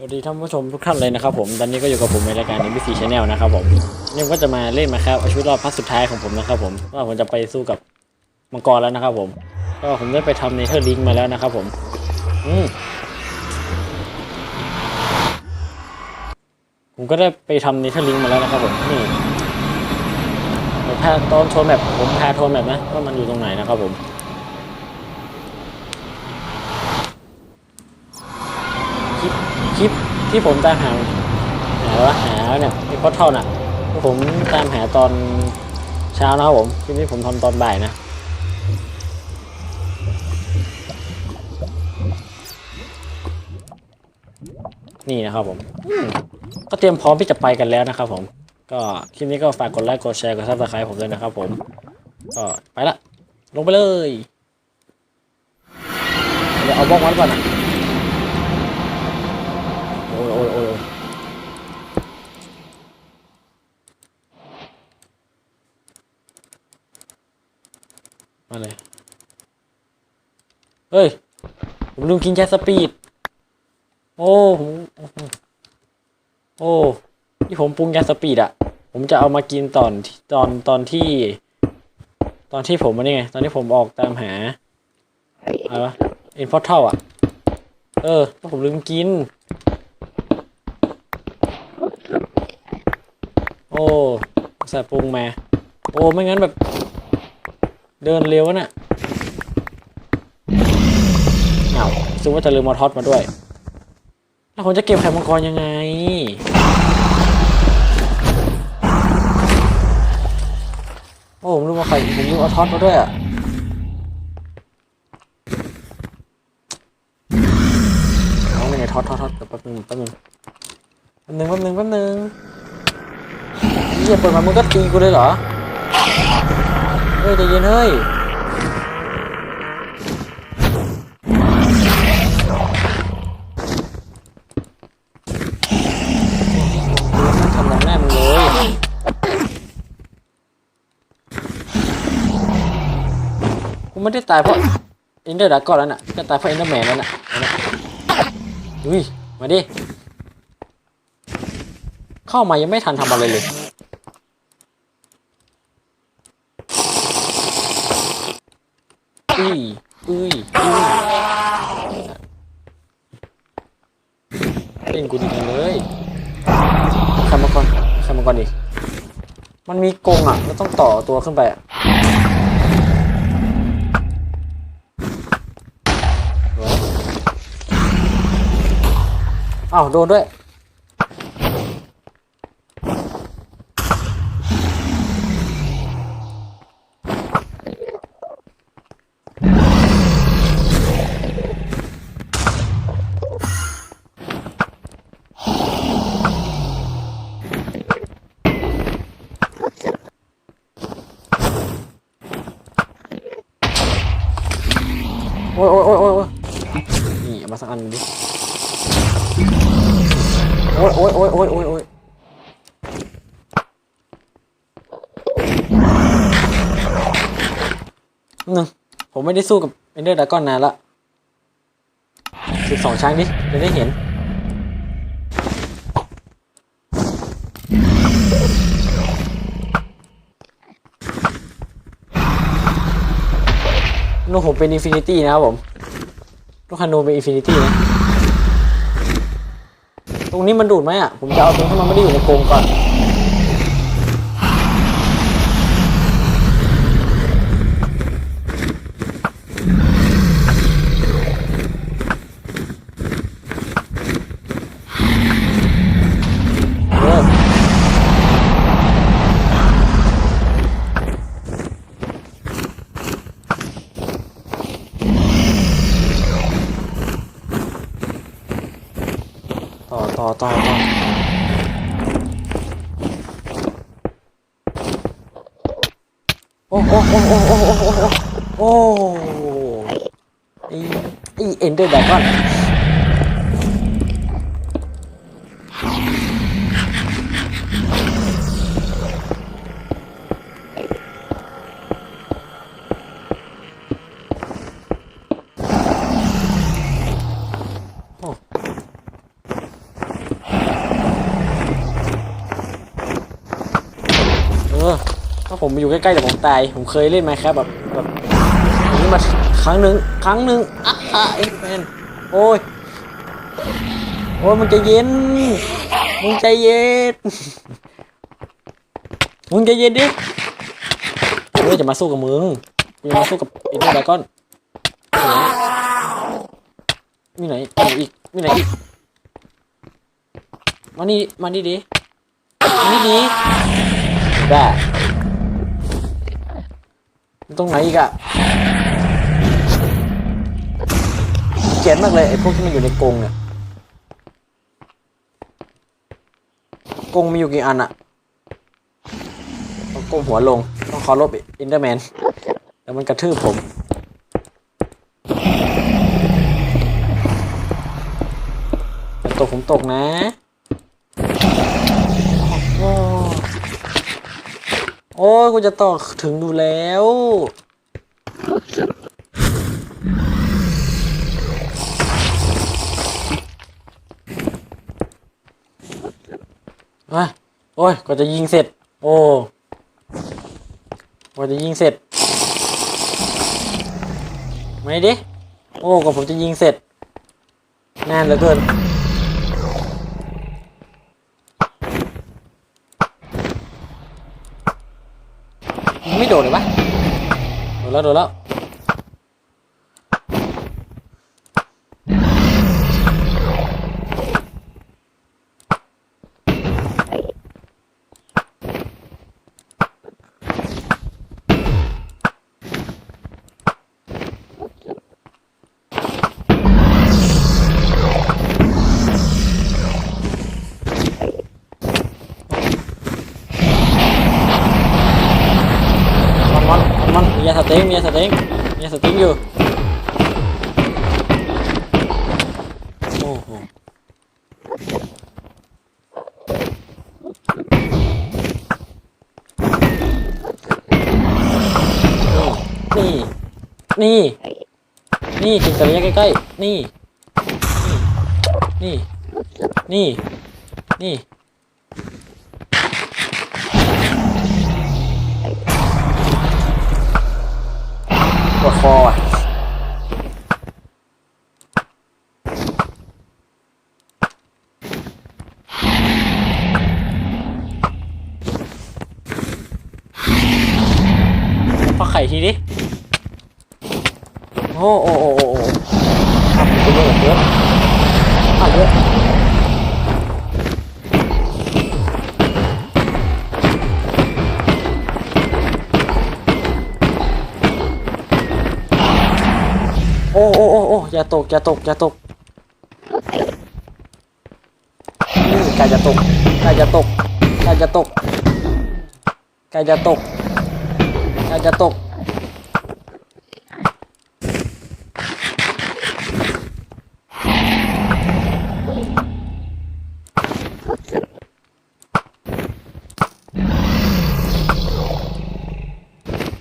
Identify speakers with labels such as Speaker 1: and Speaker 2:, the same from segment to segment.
Speaker 1: สวัสดีท่านผู้ชมทุกท่านเลยนะครับผมตอนนี้ก็อยู่กับผมในรายการ NBC Channel นะครับผมนี่ก็จะมาเล่นมาครับเอาชีวิตรอดพักสุดท้ายของผมนะครับผมว่าผมจะไปสู้กับมังกรแล้วนะครับผมก็ผมได้ไปทำเนเธอร์ลิงมาแล้วนะครับผมอืมผมก็ได้ไปทำเนเธอร์ลิงมาแล้วนะครับผมนี่ผมพาตอนโชว์แมปผมพาโชว์แมปนะว่ามันอยู่ตรงไหนนะครับผม คลิป คลิปที่ผมตามหาหาว่าหาเนี่ยไอ้พอเท่าน่ะผมตามหาตอนเช้านะครับผมคลิปนี้ผมทำตอนบ่ายนะนี่นะครับผมอืมก็เตรียมพร้อมที่จะไปกันแล้วนะครับ ผม ก็คลิปนี้ก็ฝากกดไลค์กดแชร์กดซับสไครต์ผมด้วยนะครับ ผม ก็ไปละลงไปเลย เดี๋ยวเอาบล็อกวัดก่อนนะ โอ้ยโอ้ยโอ้ยโอ้ย มาเลย เฮ้ย ผมลืมกินแคสปีด โอ้ผมโอ้ที่ผมปรุงยาสปีดอะผมจะเอามากินตอนตอนตอนที่ ตอนที่ผมมันนี่ไง ตอนที่ผมออกตามหาอะไรวะอินฟอร์เทลอะเออผมลืมกิน โอ้ใส่ปรุงมา โอ้ไม่งั้นแบบ เดินเร็วน่ะเอาซึ่งว่าจะลืมมอทอสมาด้วย แล้วผมจะเก็บไข่มังกรยังไง โอ้ผมลืมเอาไข่ผมลืมเอาทอสมาด้วยอะเอาไงทอสทอสทอสเดี๋ยวแป๊บนึงแป๊บนึงแป๊บนึงแป๊บนึงแป๊บนึงเฮียเปิดมามึงก็ตีกูเลยเหรอ ฮ้ยใจเย็นเฮ้ยทำหนังแน่มึงเลยกูไม่ได้ตายเพราะอินเดอร์ดักก่อนแล้วน่ะก็ตายเพราะอินเดอร์แมนแล้วน่ะอุ้ยมาดิเข้ามายังไม่ทันทำอะไรเลย อุ้ยอุ้ยอุ้ยเล่นกูดีจังเลยใครมาก่อนใครมาก่อนดิมันมีกงอะแล้วต้องต่อตัวขึ้นไปอะสวยอ้าวโดนด้วย โอ้ยโอ้ยโอ้ยโอ้ยโอ้ยนี่เอามาสักอันหนึ่งดิโอ้ยโอ้ยโอ้ยโอ้ยโอ้ยโอ้ยห นึงผมไม่ได้สู้กับเอนเดอร์ดาก้อนนานละสิบสองช้างดิจะได้เห็น ลูกผมเป็นอินฟินิตี้นะครับผม ลูกฮันโนเป็นอินฟินิตี้นะ ตรงนี้มันดูดไหมอะ ผมจะเอาตรงที่มันไม่ได้อยู่ในกรงก่อน ต่อต่อโอ้โอ้โอ้โอ้โอ้โอ้โอ้ไอไเอ็นเดอร์ดากอน ถ้าผมอยู่ใกล้ๆเดี๋ยวผมตาย ผมเคยเล่นไหมครับแบบแบบนี้มาครั้งหนึ่งครั้งหนึ่งอะอะเอ็กแมนโอ้ยโอ้ยมึงใจเย็นมึงใจเย็นมึงใจเย็นดิเฮ้ยจะมาสู้กับมึงกูจะมาสู้กับไอ้ตัวดากอนมีไหนมีอีกมีไหนอีกมานี่มานี่ดิมานี่ดิได้ ตรงไหนอีกอะเกลียดมากเลยไอ้พวกที่มันอยู่ในกรงเนี่ยกรงมีอยู่กี่อันอะต้องก้มหัวลง ต้องเคารพอินเดอร์แมนแล้วมันกระทืบผมแต่ตกผมตกนะโอ้ โอ้ยกูจะต่อถึงดูแล้วอะโอ้ยกว่าจะยิงเสร็จ โอ้กว่าจะยิงเสร็จ ไม่ดิ โอ้กว่าผมจะยิงเสร็จ นานเหลือเกิน ยิงไม่ โดดเลยวะโดดแล้วโดดแล้ว มียาสเต็งมียาสเต็งมียาสเต็งอยู่โอ้โหนี่ นี่ นี่ถึงแต่ระยะใกล้ๆ นี่ นี่ นี่ นี่ ปวดคออะพักไข่ทีดิโอ้โอ้โอ้โอ้โอ้ทำไปเยอะเหลือเกินทำเยอะ อย่าตกอย่าตกอย่าตกนี่ไก่จะตกไก่จะตกไก่จะตกไก่จะตกไก่จะตก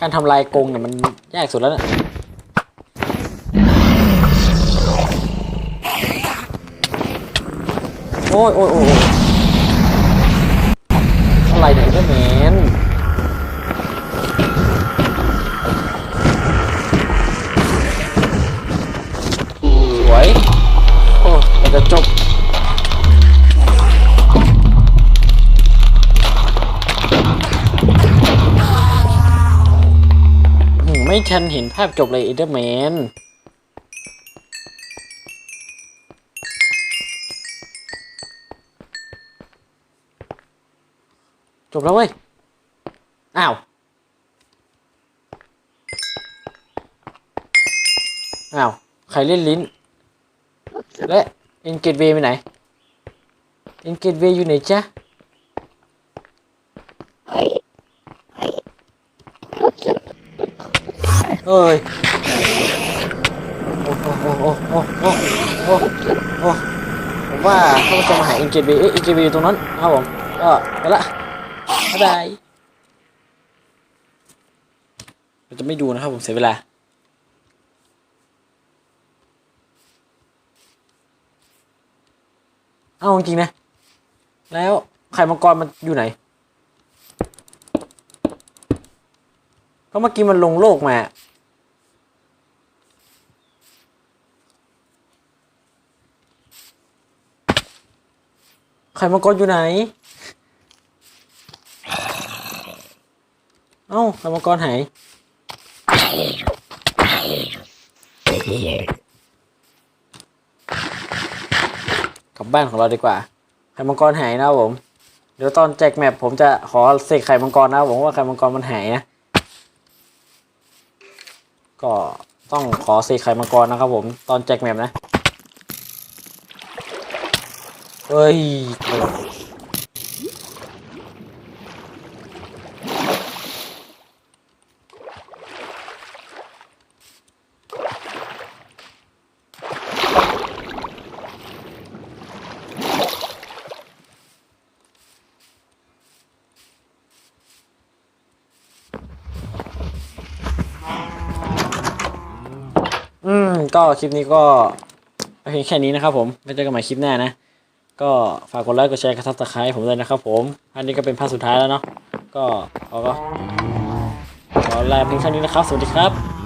Speaker 1: การทำลายกรงเนี่ยมันยากสุดแล้วเนี่ย อ้ยโอ้ยโอ้ยโอ้ยอะไรเนี่ยเพื่อนแมนสวย โอ้ยจะจบไม่ทันเห็นภาพจบเลยเอเดอร์แมน จบแล้วเว้ย อ้าว อ้าว ใครเล่นลิ้น และเอ็นเกตเวไปไหนเอ็นเกตเวอยู่ไหนจ๊ะเอ้ย โอ้โหโอ้โหโอ้โหโอ้โหโอ้ผมว่าเขาจะมาหาเอ็นเกตเวเอ็นเกตเวย์ตรงนั้นนะครับผมก็ไปละ บ๊ายบายเราจะไม่ดูนะครับผมเสียเวลาเอาจริงนะ แล้วไข่มังกรมันอยู่ไหน ก็เมื่อกี้มันลงโลกมา ไข่มังกรอยู่ไหน เอ้าไข่มังกรหายกลับบ้านของเราดีกว่า ไข่มังกรหายนะผม เดี๋ยวตอนแจกแมปผมจะขอเสกไข่มังกรนะผมว่าไข่มังกรมันหายนะ ก็ต้องขอเสกไข่มังกรนะครับผมตอนแจกแมปนะ เฮ้ย อืม ก็คลิปนี้ก็เพียงแค่นี้นะครับผมไม่เจอกันใหม่คลิปหน้านะ ก็ฝากกดไลค์กดแชร์กดซับสไครต์ผมเลยนะครับผมอันนี้ก็เป็นภาคสุดท้ายแล้วเนาะก็ขอก็ขอลาเพียงเท่านี้นะครับ สวัสดีครับ